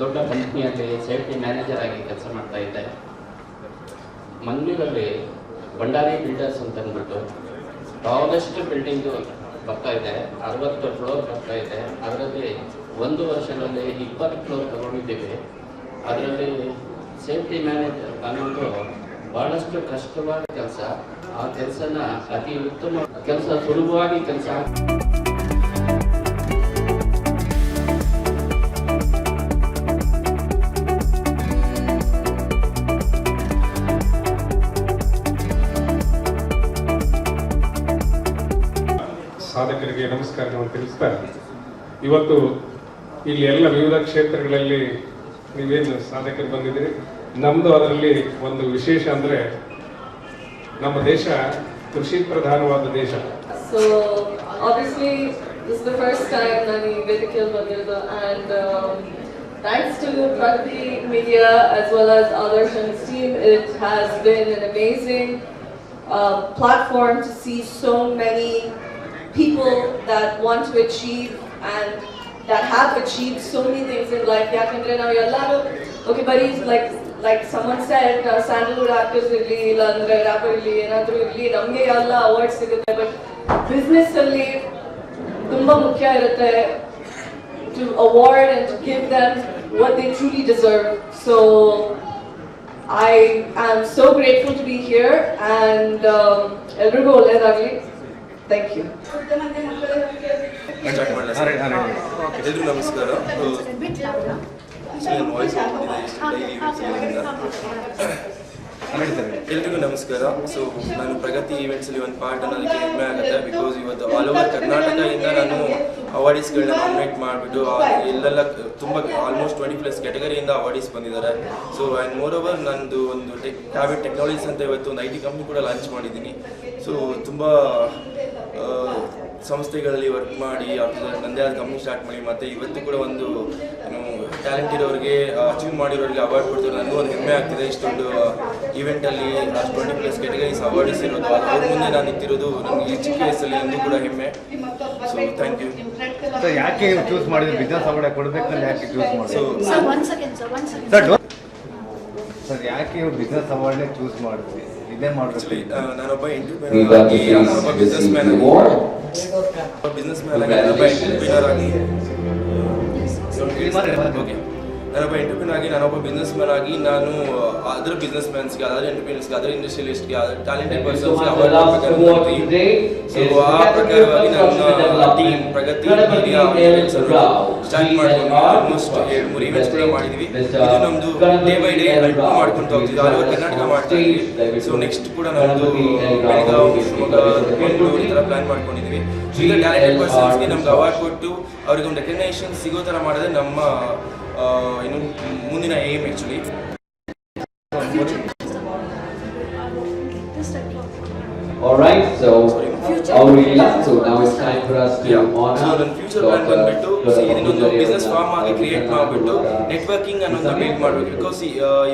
ದೊಡ್ಡ ಕಂಪ್ನಿಯಲ್ಲಿ safety manager ಆಗಿ ಕೆಲಸ ಮಾಡ್ತಾ ಇದ್ದೆ. ಮಂಗಳೂರಲ್ಲಿ ಭಂಡಾರಿ ಬಿಲ್ಡರ್ಸ್ ಅಂತ ಅಂದ್ಬಿಟ್ಟು ಟಾಲೆಸ್ಟ್ ಬಿಲ್ಡಿಂಗು ಬರ್ತಾ ಇದೆ, ಅರವತ್ತು ಫ್ಲೋರ್ ಬರ್ತಾ ಇದೆ. ಅದರಲ್ಲಿ ಒಂದು ವರ್ಷದಲ್ಲಿ ಇಪ್ಪತ್ತು ಫ್ಲೋರ್ ತಗೊಂಡಿದ್ದೀವಿ. ಅದರಲ್ಲಿ ಸೇಫ್ಟಿ ಮ್ಯಾನೇಜರ್ ಅನ್ನೋದು ಬಹಳಷ್ಟು ಕಷ್ಟವಾದ ಕೆಲಸ. ಆ ಕೆಲಸನ ಅತಿ ಉತ್ತಮ ಕೆಲಸ ಸುಲಭವಾಗಿ ಕೆಲಸ ಸಾಧಕರಿಗೆ ನಮಸ್ಕಾರವನ್ನು ತಿಳಿಸ್ತಾ ಇವತ್ತು ಇಲ್ಲಿ ಎಲ್ಲ ವಿವಿಧ ಕ್ಷೇತ್ರಗಳಲ್ಲಿ ನೀವೇನು ಸಾಧಕರು ಬಂದಿದ್ದೀರಿ? ನಮ್ಮದು ಅದರಲ್ಲಿ ಒಂದು ವಿಶೇಷ ಅಂದರೆ ನಮ್ಮ ದೇಶ ಕೃಷಿ ಪ್ರಧಾನವಾದ ದೇಶ. So obviously this the first time ನಾನು and um, thanks to Pragati Media as well as Adarsh and team, it has been an amazing uh, platform to see so many people that want to achieve and that have achieved so many things in life. ಯಾಕಂದ್ರೆ ನಾವು ಎಲ್ಲರೂ okay ಬರೀ like like ಸಮನ್ ಸೆಟ್ Sandalwood actors ಇರಲಿ ಇಲ್ಲ ಅಂದ್ರೆ wrapper ಇರಲಿ ಏನಾದರೂ ಇರಲಿ, ನಮಗೆ ಎಲ್ಲ ಅವಾರ್ಡ್ ಸಿಗುತ್ತೆ ಬಟ್ ಬಿಸ್ನೆಸ್ ಅಲ್ಲಿ ತುಂಬಾ ಮುಖ್ಯ ಇರುತ್ತೆ to award and to give them what they truly deserve so I am so grateful to be here and ಎಲ್ರಿಗೂ ಒಳ್ಳೇದಾಗಲಿ ಥ್ಯಾಂಕ್ ಯು ಎಲ್ರಿಗೂ ನಮಸ್ಕಾರ. ಎಲ್ರಿಗೂ ನಮಸ್ಕಾರ. ಸೊ ನಾನು ಪ್ರಗತಿ ಈವೆಂಟ್ಸ್ ಅಲ್ಲಿ ಒಂದು ಪಾರ್ಟ್ ನನಗೆ ಹೆಮ್ಮೆ ಆಗುತ್ತೆ. ಬಿಕಾಸ್ ಇವತ್ತು ಆಲ್ ಓವರ್ ಕರ್ನಾಟಕದಿಂದ ನಾನು ಅವಾರ್ಡಿಸ್ಗಳನ್ನ ನಾಮಿನೇಟ್ ಮಾಡಿಬಿಟ್ಟು ಎಲ್ಲೆಲ್ಲ ತುಂಬ ಆಲ್ಮೋಸ್ಟ್ ಟ್ವೆಂಟಿ ಪ್ಲಸ್ ಕ್ಯಾಟಗರಿಯಿಂದ ಅವಾರ್ಡಿಸ್ ಬಂದಿದ್ದಾರೆ. ಸೊ ಆ್ಯಂಡ್ ಮೋರ್ ಓವರ್ ನಂದು ಒಂದು ಟೆಕ್ ಟ್ಯಾಬ್ಲೆಟ್ ಟೆಕ್ನಾಲಜೀಸ್ ಅಂತ ಇವತ್ತು ಒಂದು ಐ ಟಿ ಕಂಪ್ನಿ ಕೂಡ ಲಾಂಚ್ ಮಾಡಿದ್ದೀನಿ. ಸೊ ತುಂಬ ಸಂಸ್ಥೆಗಳಲ್ಲಿ ವರ್ಕ್ ಮಾಡಿ ಆಫ್ಟರ್ ನನ್ನದೇ ಆದ ಕಂಪ್ನಿ ಸ್ಟಾರ್ಟ್ ಮಾಡಿ ಮತ್ತು ಇವತ್ತು ಕೂಡ ಒಂದು ಟ್ಯಾಲೆಂಟ್ ಇರೋರಿಗೆ ಅಚೀವ್ ಮಾಡಿರೋರಿಗೆ ಅವಾರ್ಡ್ ಕೊಡ್ತಾರೆ ನನಗೂ ಒಂದು ಹೆಮ್ಮೆ ಆಗ್ತಿದೆ. ಇಷ್ಟೊಂದು ಈವೆಂಟಲ್ಲಿ ಅಷ್ಟು ಟ್ವೆಂಟಿ ಪ್ಲಸ್ ಕ್ಯಾಟಗರೀಸ್ ಅವಾರ್ಡ್ಸ್ ಇರೋದು ಅದು ಅವ್ರ ಮುಂದೆ ನಾನು ನಿಂತಿರೋದು ನನಗೆ ಈ ಚಿಕ್ಕ ವಯಸ್ಸಲ್ಲಿ ನನಗೂ ಕೂಡ ಹೆಮ್ಮೆ. ಸೊ ಥ್ಯಾಂಕ್ ಯು ಸರ್ ಯಾಕೆ ಚೂಸ್ ಮಾಡಿದ್ರು? ಬಿಸ್ನೆಸ್ ಅವಾರ್ಡ್ ಕೊಡಬೇಕಂದ್ರೆ ಯಾಕೆ ಚೂಸ್ ಮಾಡಿದ್ರು? One ಸರ್ ಯಾಕೆ ಇವ್ರು ಬಿಸ್ನೆಸ್ ಅವಾರ್ಡ್ನೇ ಚೂಸ್ ಮಾಡಿದ್ವಿ ಇದೇ ಮಾಡ್ಬೇಕು ನಾನೊಬ್ಬ ಎಂಟರ್ಪ್ರಿನರ್ ಆಗಿ ನಾನೊಬ್ಬ ಬಿಸ್ನೆಸ್ ಮ್ಯಾನ್ ಆಗಿ. ಬಿಸ್ನೆಸ್ ಮ್ಯಾನ್ ಆಗಿ ನಾನೊಬ್ಬ ಎಂಟರ್ಪ್ರಿನರ್ ಆಗಿ. ಓಕೆ ನಾನೊಬ್ಬ ಎಂಟರ್ಪ್ರಿನರ್ ಆಗಿ ನಾನೊಬ್ಬ ಬಿಸ್ನೆಸ್ ಮ್ಯಾನ್ ಆಗಿ ನಾನು ಅದರ್ ಬಿಸ್ನೆಸ್ ಮ್ಯಾನ್ಸ್ಗೆ ಅದರ್ ಎಂಟರ್ಪ್ರಿನರ್ಸ್ಗೆ ಅದರ್ ಇಂಡಸ್ಟ್ರಿಯಲಿಸ್ಟ್ಗೆ ಅದರ್ ಟ್ಯಾಲೆಂಟೆಡ್ ಪರ್ಸನ್ಸ್ಗೆ ಅವಾರ್ಡ್ ಸೊ ಆ ಪ್ರಕಾರವಾಗಿ ನನ್ನ ಟೀಮ್ ಪ್ರಗತಿ ಸ್ಟಾರ್ಟ್ ಮಾಡ್ಕೊಂಡು ಆಲ್ಮೋಸ್ಟ್ ಎರಡು ಮೂರು ಇವೆಂಟ್ಸ್ ಕೂಡ ಮಾಡಿದ್ವಿ. ಇದು ನಮ್ದು ಡೇ ಬೈ ಡೇ ಇಂಪ್ರೂವ್ ಮಾಡ್ಕೊಂತ ಹೋಗ್ತಿದ್ವಿ. ಆಲ್ ಕರ್ನಾಟಕ ಮಾಡ್ತಾ ಇದ್ವಿ. ಸೊ ನೆಕ್ಸ್ಟ್ ಕೂಡ ನಮ್ಮದು ಬೆಳಗಾವಿ, ಶಿವಮೊಗ್ಗ ಈ ಥರ ಪ್ಲ್ಯಾನ್ ಮಾಡ್ಕೊಂಡಿದ್ವಿ. ಈಗ ಟ್ಯಾಲೆಂಟೆಡ್ ಪರ್ಸನ್ಸ್ಗೆ ನಮ್ಗೆ ಅವಾರ್ಡ್ ಕೊಟ್ಟು ಅವ್ರಿಗೆ ಒಂದು ರೆಕಗ್ನೈಷನ್ ಸಿಗೋ ಥರ ಮಾಡೋದೇ ನಮ್ಮ ಏನು ಮುಂದಿನ aim actually All right, so our release, so now it's time for us to so honor. ನನ್ನ ಫ್ಯೂಚರ್ ಪ್ಲಾನ್ ಬಂದ್ಬಿಟ್ಟು ಇದನ್ನೊಂದು ಬಿಸ್ನೆಸ್ ಫಾರ್ಮ್ ಆಗಿ ಕ್ರಿಯೇಟ್ ಮಾಡಿಬಿಟ್ಟು ನೆಟ್ವರ್ಕಿಂಗ್ ಅನ್ನೋದನ್ನ ಬಿಲ್ಡ್ ಮಾಡಬೇಕು. ಬಿಕಾಸ್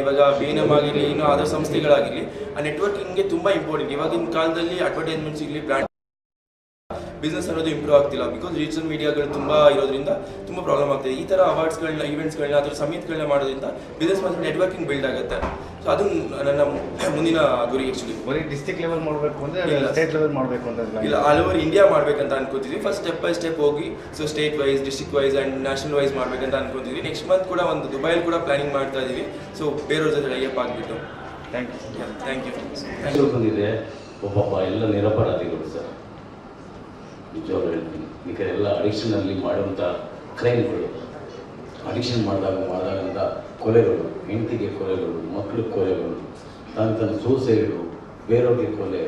ಇವಾಗ ಬಿ ಎನ್ ಎಂ ಆಗಿರಲಿ ಇನ್ನೂ ಅದರ್ ಸಂಸ್ಥೆಗಳಾಗಿರಲಿ ಆ ನೆಟ್ವರ್ಕಿಂಗ್ಗೆ ತುಂಬ ಇಂಪಾರ್ಟೆಂಟ್ ಇವಾಗಿನ ಕಾಲದಲ್ಲಿ ಅಡ್ವರ್ಟೈಸ್ಮೆಂಟ್ಸ್ ಸಿಗಲಿ ಬ್ರ್ಯಾಂಡ್ ಬಿಸ್ನೆಸ್ ಅನ್ನೋದು ಇಂಪ್ರೂವ್ ಆಗ್ತಿಲ್ಲ ಬಿಕಾಸ್ ಡಿಜಿಟಲ್ ಮೀಡಿಯಾಗಳು ತುಂಬ ಇರೋದ್ರಿಂದ ತುಂಬ ಪ್ರಾಬ್ಲಮ್ ಆಗ್ತಿದೆ ಈ ಥರ ಅವಾರ್ಡ್ಸ್ಗಳನ್ನ ಈವೆಂಟ್ಸ್ಗಳನ್ನ ಅಥವಾ ಸಮಿತಿಗಳನ್ನ ಮಾಡೋದ್ರಿಂದ ಬಿಸ್ನೆಸ್ ಮತ್ತು ನೆಟ್ವರ್ಕಿಂಗ್ ಬಿಲ್ಡ್ ಆಗುತ್ತೆ ಸೊ ಅದು ನನ್ನ ಮುಂದಿನ ಗುರಿ ಆ್ಯಕ್ಚುಲಿ ಬರೀ ಡಿಸ್ಟಿಕ್ ಲೆವೆಲ್ ಮಾಡಬೇಕು ಅಂದರೆ ಇಲ್ಲ. ಸ್ಟೇಟ್ ಲೆವೆಲ್ ಮಾಡಬೇಕು ಅಂತ ಇಲ್ಲ ಆಲ್ ಓವರ್ ಇಂಡಿಯಾ ಮಾಡಬೇಕಂತ ಅನ್ಕೋತಿದ್ವಿ ಫಸ್ಟ್ ಸ್ಟೆಪ್ ಬೈ ಸ್ಟೆಪ್ ಹೋಗಿ so state wise district wise and national wise ಮಾಡಬೇಕಂತ ಅನ್ಕೋತಿದ್ವಿ ನೆಕ್ಸ್ಟ್ ಮಂತ್ ಕೂಡ ಒಂದು ದುಬೈಲಿ ಕೂಡ ಪ್ಲಾನಿಂಗ್ ಮಾಡ್ತಾ ಇದ್ದೀವಿ ಸೊ ಬೇರೆಯವ್ರ ಜೊತೆ ಟೈಅಪ್ ಆಗಿಬಿಟ್ಟು ಥ್ಯಾಂಕ್ ಯು ಥ್ಯಾಂಕ್ ಯು ಇದು ಬಂದಿದೆ ಒಬ್ಬೊಬ್ಬ ಎಲ್ಲ ನಿರಪರಾಧಿಗಳು ಸರ್ ನಿಜವಾಗ್ಲೂ ಹೇಳ್ತೀನಿ. ಈಗ ಎಲ್ಲ ಅಡಿಕ್ಷನಲ್ಲಿ ಮಾಡುವಂಥ ಕ್ರೈಮ್ಗಳು. ಅಡಿಕ್ಷನ್ ಮಾಡಿದಾಗ ಮಾಡಿದಾಗಂಥ ಕೊಲೆಗಳು, ಹೆಂಡತಿಗೆ ಕೊಲೆಗಳು, ಮಕ್ಳಿಗೆ ಕೊಲೆಗಳು, ತನ್ನ ತನ್ನ ಸೂಸೈಡು ಬೇರೆಯವ್ರಿಗೆ ಕೊಲೆ,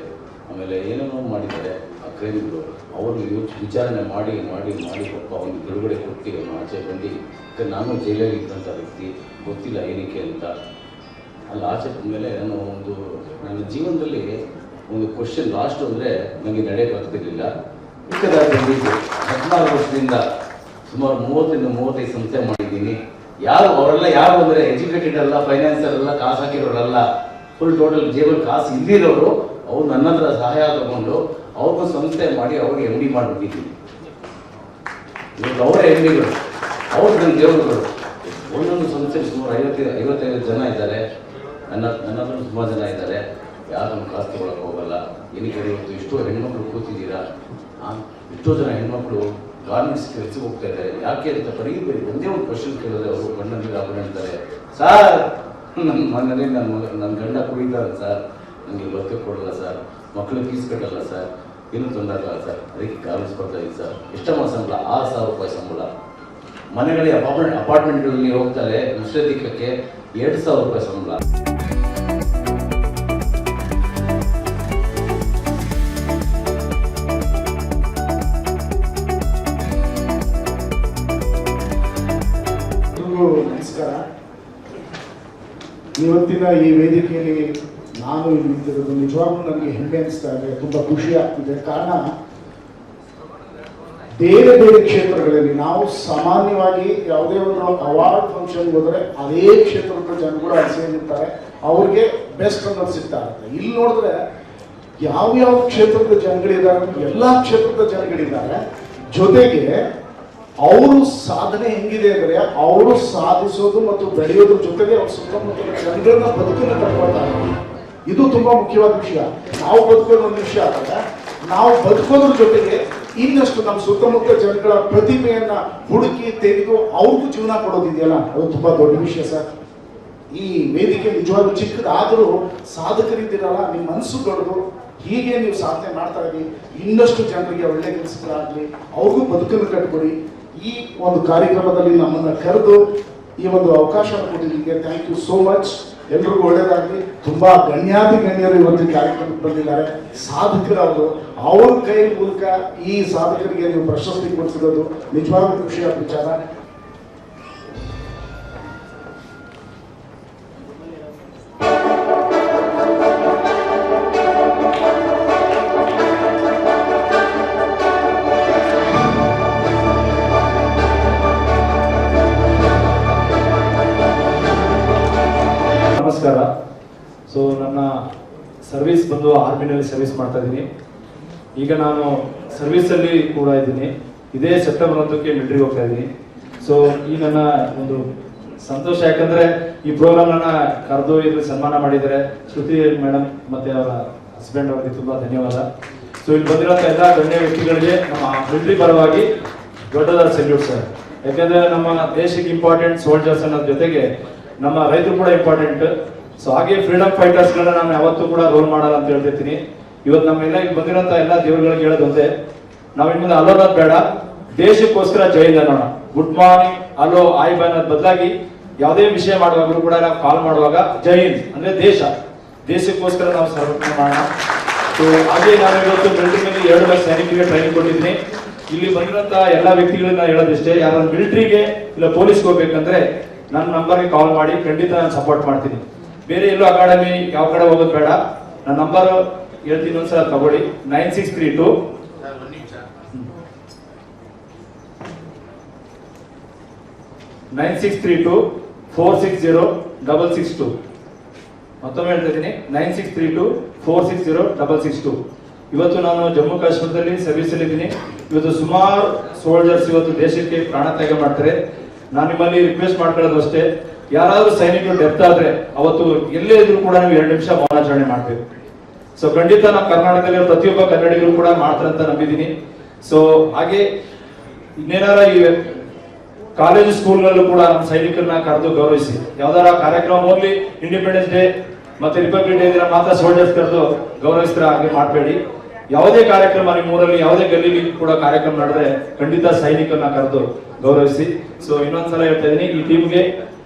ಆಮೇಲೆ ಏನೇನೋ ಮಾಡಿದ್ದಾರೆ ಆ ಕ್ರೈಮ್ಗಳು. ಅವ್ರಿಗೆ ಯೋಚ್ ವಿಚಾರಣೆ ಮಾಡಿ ಮಾಡಿ ಮಾಡಿ ಪಾಪ ಅವನಿಗೆ ಬಿಡುಗಡೆ ಕೊಟ್ಟು ಅವನು ಆಚೆ ಬಂದು ನಾನು ಜೈಲಲ್ಲಿ ಇದ್ದಂಥ ವ್ಯಕ್ತಿ, ಗೊತ್ತಿಲ್ಲ ಏನಕ್ಕೆ ಅಂತ. ಅಲ್ಲಿ, ಆಚೆ ಬಂದಮೇಲೆ ನಾನು ಒಂದು, ನನ್ನ ಜೀವನದಲ್ಲಿ ಒಂದು ಕ್ವಶನ್ ಲಾಸ್ಟ್ ಅಂದರೆ ನನಗೆ ನಡೆಯಕ್ಕೆ ಆಗ್ತಿರ್ಲಿಲ್ಲ. ಚಿಕ್ಕದಾಗಿ ಹದಿನಾರು ವರ್ಷದಿಂದ ಸುಮಾರು ಮೂವತ್ತರಿಂದ ಮೂವತ್ತೈದು ಸಂಸ್ಥೆ ಮಾಡಿದ್ದೀನಿ. ಯಾರು ಅವರೆಲ್ಲ ಯಾರು ಅಂದರೆ ಎಜುಕೇಟೆಡ್ ಅಲ್ಲ ಫೈನಾನ್ಸರ್ ಅಲ್ಲ, ಕಾಸು ಹಾಕಿರೋರಲ್ಲ ಫುಲ್ ಟೋಟಲ್ ಜೇಬಲ್ ಕಾಸು ಇಲ್ದಿರೋರು ಅವ್ರು ನನ್ನ ಹತ್ರ ಸಹಾಯ ತಗೊಂಡು ಅವ್ರಿಗೂ ಸಂಸ್ಥೆ ಮಾಡಿ ಅವ್ರಿಗೆ ಎಂ ಡಿ ಮಾಡಿಬಿಟ್ಟಿದ್ದೀನಿ. ಇವತ್ತು ಅವರ ಎಂ ಡಿಗಳು ಅವ್ರು ನನ್ನ ದೇವರುಗಳು. ಒಂದೊಂದು ಸಂಸ್ಥೆ ಸುಮಾರು ಐವತ್ತೈದು ಐವತ್ತೈದು ಜನ ಇದ್ದಾರೆ. ನನ್ನ ನನ್ನಲ್ಲೂ ಸುಮಾರು ಜನ ಇದ್ದಾರೆ. ಯಾರನ್ನು ಕ್ಲಾಸ್ ತಗೊಳಕ್ಕೆ ಹೋಗಲ್ಲ. ಏನಕ್ಕೆ ಇವತ್ತು ಎಷ್ಟೋ ಹೆಣ್ಮಕ್ಳು ಕೂತಿದ್ದೀರಾ? ಎಷ್ಟೋ ಜನ ಹೆಣ್ಮಕ್ಳು ಗಾರ್ಮೆಂಟ್ಸ್ ಕೆಲಸಕ್ಕೆ ಹೋಗ್ತಾ ಇದ್ದಾರೆ. ಯಾಕೆ ಅಂತ ಬರೀ ಬರೀ ಒಂದೇ ಒಂದು ಕ್ವಶನ್ ಕೇಳಿದ್ರೆ ಅವರು ಗಂಡನಿಗೆ ಅವ್ರು ಹೇಳ್ತಾರೆ, ಸರ್ ನನ್ನ ಮನೇಲಿ ನನ್ನ ಮಗ ನನ್ನ ಗಂಡ ಕುಡಿತಾರೆ ಸರ್. ನನಗೆ ಬದುಕೆ ಕೊಡಲ್ಲ ಸರ್. ಮಕ್ಕಳು ಫೀಸ್ ಕಟ್ಟಲ್ಲ ಸರ್. ಏನು ತೊಂದರೆ ಆಗಲ್ಲ ಸರ್. ಅದಕ್ಕೆ ಗಾರ್ಮೆಂಟ್ಸ್ ಕೊಡ್ತಾ ಇದೆ ಸರ್. ಎಷ್ಟಮ್ಮ ಸಂಬಳ, ಆರು ಸಾವಿರ ರೂಪಾಯಿ ಸಂಬಳ. ಮನೆಗಳಿಗೆ ಅಪಾರ್ಟ್ಮೆಂಟ್ ಅಪಾರ್ಟ್ಮೆಂಟ್ಗಳಲ್ಲಿ ಹೋಗ್ತಾರೆ ವಿಶ್ಲೇಷಿಕಕ್ಕೆ ಎರಡು ಸಾವಿರ ರೂಪಾಯಿ ಸಂಬಳ. ಇವತ್ತಿನ ಈ ವೇದಿಕೆಯಲ್ಲಿ ನಾನು ಇಲ್ಲಿ ನಿಂತಿರೋದು ನಿಜವಾಗ್ಲೂ ನನಗೆ ಹೆಮ್ಮೆ ಅನಿಸ್ತಾ ಇದೆ, ತುಂಬ ಖುಷಿ ಆಗ್ತಿದೆ. ಕಾರಣ, ಬೇರೆ ಬೇರೆ ಕ್ಷೇತ್ರಗಳಲ್ಲಿ ನಾವು ಸಾಮಾನ್ಯವಾಗಿ ಯಾವುದೇ ಒಂದು ಅವಾರ್ಡ್ ಫಂಕ್ಷನ್ ಹೋದರೆ ಅದೇ ಕ್ಷೇತ್ರದ ಜನ ಕೂಡ ಸೇರಿರ್ತಾರೆ. ಅವ್ರಿಗೆ ಬೆಸ್ಟ್ ಅನ್ನೋದು ಸಿಗ್ತಾ ಇರುತ್ತೆ. ಇಲ್ಲಿ ನೋಡಿದ್ರೆ ಯಾವ್ಯಾವ ಕ್ಷೇತ್ರದ ಜನಗಳಿದ್ದಾರೆ, ಎಲ್ಲ ಕ್ಷೇತ್ರದ ಜನಗಳಿದ್ದಾರೆ, ಜೊತೆಗೆ ಅವರು ಸಾಧನೆ ಹೆಂಗಿದೆ ಅಂದ್ರೆ ಅವರು ಸಾಧಿಸೋದು ಮತ್ತು ಬೆಳೆಯೋದ್ರ ಜೊತೆಗೆ ಅವ್ರ ಸುತ್ತಮುತ್ತಲ ಜನಗಳನ್ನ ಬದುಕನ್ನು ಕಟ್ಕೊಳ್ತಾರೆ ಇದು ತುಂಬಾ ಮುಖ್ಯವಾದ ವಿಷಯ. ನಾವು ಬದುಕೋದು ಒಂದು ವಿಷಯ ಆದಾಗ ನಾವು ಬದುಕೋದ್ರ ಜೊತೆಗೆ ಇನ್ನಷ್ಟು ನಮ್ಮ ಸುತ್ತಮುತ್ತ ಜನಗಳ ಪ್ರತಿಭೆಯನ್ನ ಹುಡುಕಿ ತೆಗೆದು ಅವ್ರಿಗೂ ಜೀವನ ಕೊಡೋದಿದೆಯಲ್ಲ? ಅದು ತುಂಬಾ ದೊಡ್ಡ ವಿಷಯ ಸರ್. ಈ ವೇದಿಕೆ ನಿಜವಾಗ್ಲೂ ಚಿಕ್ಕದಾದರೂ ಸಾಧಕರಿದ್ದೀರಲ್ಲ, ನಿಮ್ಮ ಮನಸ್ಸು ದೊಡ್ಡದು ಹೀಗೆ ನೀವು ಸಾಧನೆ ಮಾಡ್ತಾ ಇರಿ. ಇನ್ನಷ್ಟು ಜನರಿಗೆ ಒಳ್ಳೆ ಕೆಲಸಗಳಾಗಲಿ, ಅವ್ರಿಗೂ ಬದುಕನ್ನು ಕಟ್ಕೊಡಿ. ಈ ಒಂದು ಕಾರ್ಯಕ್ರಮದಲ್ಲಿ ನಮ್ಮನ್ನ ಕರೆದು ಈ ಒಂದು ಅವಕಾಶ ಕೊಟ್ಟಿದ್ದಕ್ಕೆ ಥ್ಯಾಂಕ್ ಯು ಸೋ ಮಚ್ ಎಲ್ರಿಗೂ ಒಳ್ಳೇದಾಗಲಿ. ತುಂಬಾ ಗಣ್ಯಾತಿ ಗಣ್ಯರು ಇವತ್ತಿನ ಕಾರ್ಯಕ್ರಮಕ್ಕೆ ಬಂದಿದ್ದಾರೆ. ಸಾಧಕರವರು ಅವ್ರ ಕೈ ಮೂಲಕ ಈ ಸಾಧಕರಿಗೆ ನೀವು ಪ್ರಶಸ್ತಿ ಕೊಡಿಸಿರೋದು ನಿಜವಾಗ್ಲೂ ಖುಷಿಯಾದ ವಿಚಾರ. ಆರ್ಮಿನಲ್ಲಿ ಸರ್ವಿಸ್ ಮಾಡ್ತಾ ಇದ್ದೀನಿ. ಈಗ ನಾನು ಸರ್ವಿಸಲ್ಲಿ ಕೂಡ ಇದ್ದೀನಿ. ಇದೇ ಸೆಪ್ಟೆಂಬರ್ ಒಂದಕ್ಕೆ ಮಿಲ್ಟ್ರಿಗೆ ಹೋಗ್ತಾ ಇದ್ದೀನಿ. ಸೊ ಈ ನನ್ನ ಒಂದು ಸಂತೋಷ ಯಾಕಂದ್ರೆ ಈ ಪ್ರೋಗ್ರಾಮ್ ನನ್ನ ಕರೆದು ಇದು ಸನ್ಮಾನ ಮಾಡಿದರೆ ಶ್ರುತಿ ಮೇಡಮ್ ಮತ್ತೆ ಅವರ ಹಸ್ಬೆಂಡ್ ಅವರಿಗೆ ತುಂಬಾ ಧನ್ಯವಾದ. ಸೊ ಇಲ್ಲಿ ಬಂದಿರೋಂಥ ಎಲ್ಲ ಗಣ್ಯ ವ್ಯಕ್ತಿಗಳಿಗೆ ನಮ್ಮ ಮಿಲ್ಟ್ರಿ ಪರವಾಗಿ ದೊಡ್ಡದಾದ ಸೆಲ್ಯೂಟ್ ಸರ್ ಯಾಕಂದ್ರೆ ನಮ್ಮ ದೇಶಕ್ಕೆ ಇಂಪಾರ್ಟೆಂಟ್ ಸೋಲ್ಜರ್ಸ್ ಅನ್ನೋದ್ರ ಜೊತೆಗೆ ನಮ್ಮ ರೈತರು ಕೂಡ ಇಂಪಾರ್ಟೆಂಟ್ ಸೊ ಹಾಗೆ ಫ್ರೀಡಮ್ ಫೈಟರ್ಸ್ ಗಳನ್ನ ನಾನು ಯಾವತ್ತೂ ಕೂಡ ರೋಲ್ ಮಾಡಲ್ಲ ಅಂತ ಹೇಳ್ತಿರ್ತೀನಿ. ಇವತ್ತು ನಮ್ಮೆಲ್ಲ ಇಲ್ಲಿ ಬಂದಿರೋಂಥ ಎಲ್ಲ ದೇವರುಗಳಿಗೆ ಹೇಳೋದೊಂದೇ ನಾವು ಇನ್ಮುಂದೆ ಅಲೋದ ಬೇಡ. ದೇಶಕ್ಕೋಸ್ಕರ ಜೈ ಅನ್ನೋಣ good morning hello, hi bye ಬದಲಾಗಿ ಯಾವುದೇ ವಿಷಯ ಮಾಡುವಾಗಲೂ ಕೂಡ ನಾವು ಕಾಲ್ ಮಾಡುವಾಗ ಜೈ ಹಿಂದ್, ಅಂದ್ರೆ ದೇಶ. ದೇಶಕ್ಕೋಸ್ಕರ ನಾವು ಸಮರ್ಪಣೆ ಮಾಡೋಣ. ಸೊ ಹಾಗೆ ನಾನು ಇವತ್ತು ಮಿಲಿಟರಿನಲ್ಲಿ ಎರಡು ಲಕ್ಷ ಸೈನಿಕರಿಗೆ ಟ್ರೈನಿಂಗ್ ಕೊಟ್ಟಿದ್ದೀನಿ. ಇಲ್ಲಿ ಬಂದಿರೋಂಥ ಎಲ್ಲ ವ್ಯಕ್ತಿಗಳನ್ನ ಹೇಳೋದಿಷ್ಟೇ. ಯಾರು ಮಿಲಿಟರಿಗೆ ಇಲ್ಲ ಪೊಲೀಸ್ಗೆ ಹೋಗ್ಬೇಕಂದ್ರೆ ನನ್ನ ನಂಬರ್ಗೆ ಕಾಲ್ ಮಾಡಿ ಖಂಡಿತ ನಾನು ಸಪೋರ್ಟ್ ಮಾಡ್ತೀನಿ. ಬೇರೆ ಎಲ್ಲೋ ಅಕಾಡೆಮಿ ಯಾವ ಕಡೆ ಹೋಗೋದು ಬೇಡ. ನನ್ನ ನಂಬರ್ ಹೇಳ್ತೀನಿ ಒಂದ್ಸಲ ತಗೊಳ್ಳಿ. Nine six three two nine six three two four six zero double six two ಮತ್ತೊಮ್ಮೆ ಹೇಳ್ತಾ ಇದ್ದೀನಿ. Nine six three two four six zero double six two ಇವತ್ತು ನಾನು ಜಮ್ಮು ಕಾಶ್ಮೀರದಲ್ಲಿ ಸರ್ವಿಸ್ ಅಲ್ಲಿ ಇದ್ದೀನಿ. ಇವತ್ತು ಸುಮಾರು ಸೋಲ್ಜರ್ಸ್ ಇವತ್ತು ದೇಶಕ್ಕೆ ಪ್ರಾಣ ತ್ಯಾಗ ಮಾಡ್ತಾರೆ. ನಾನು ನಿಮ್ಮಲ್ಲಿ ರಿಕ್ವೆಸ್ಟ್ ಮಾಡ್ಕೊಳ್ಳೋದು ಅಷ್ಟೇ. ಯಾರಾದ್ರೂ ಸೈನಿಕರು ಡೆಪ್ತ್ ಆದ್ರೆ ಅವತ್ತು ಎಲ್ಲೇ ಇದ್ರು ಕೂಡ ನೀವು ಎರಡು ನಿಮಿಷ ಮೌನಾಚರಣೆ ಮಾಡ್ಬೇಕು. ಸೊ ಖಂಡಿತ ನಮ್ಮ ಕರ್ನಾಟಕದಲ್ಲಿ ಪ್ರತಿಯೊಬ್ಬ ಕನ್ನಡಿಗರು ಕೂಡ ಮಾಡ್ತಾರೆ ಅಂತ ನಂಬಿದ್ದೀನಿ. ಸೊ ಹಾಗೆ ಇನ್ನೇನಾರ ಈ ಕಾಲೇಜು ಸ್ಕೂಲ್ಗಳಲ್ಲೂ ಕೂಡ ನಮ್ಮ ಸೈನಿಕರನ್ನ ಕರೆದು ಗೌರವಿಸಿ. ಯಾವ್ದಾರ ಕಾರ್ಯಕ್ರಮ ಹೋಗ್ಲಿ ಇಂಡಿಪೆಂಡೆನ್ಸ್ ಡೇ ಮತ್ತೆ ರಿಪಬ್ಲಿಕ್ ಡೇ ದಿನ ಮಾತ್ರ ಸೋಲ್ಜರ್ಸ್ ಕರೆದು ಗೌರವಿಸ್ತಾರ ಹಾಗೆ ಮಾಡಬೇಡಿ. ಯಾವುದೇ ಕಾರ್ಯಕ್ರಮ ನಿಮ್ಮ ಊರಲ್ಲಿ, ಯಾವುದೇ ಗಲ್ಲಿಲಿ ಕೂಡ ಕಾರ್ಯಕ್ರಮ ನಡೆದ್ರೆ ಖಂಡಿತ ಸೈನಿಕರನ್ನ ಕರೆದು ಗೌರವಿಸಿ. ಸೊ ಇನ್ನೊಂದ್ಸಲ ಹೇಳ್ತಾ ಇದ್ದೀನಿ, ಈ ಟೀಮ್ಗೆ